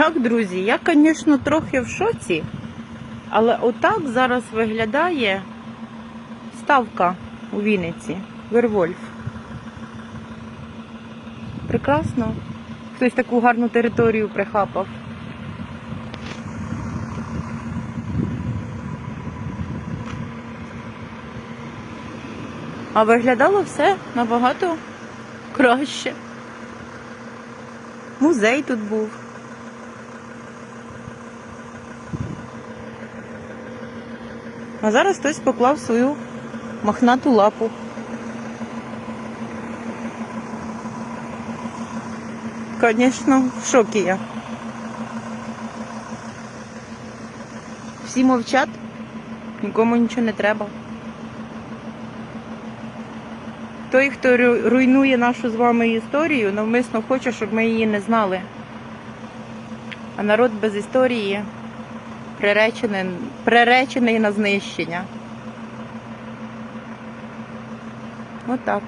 Так, друзі, я, звісно, трохи в шоці, але отак зараз виглядає ставка у Вінниці. Вервольф. Прекрасно. Хтось таку гарну територію прихапав. А виглядало все набагато краще. Музей тут був. А зараз хтось поклав свою мохнату лапу. Звісно, в шокі я. Всі мовчать, нікому нічого не треба. Той, хто руйнує нашу з вами історію, навмисно хоче, щоб ми її не знали. А народ без історії приречений, приречений на знищення. Отак.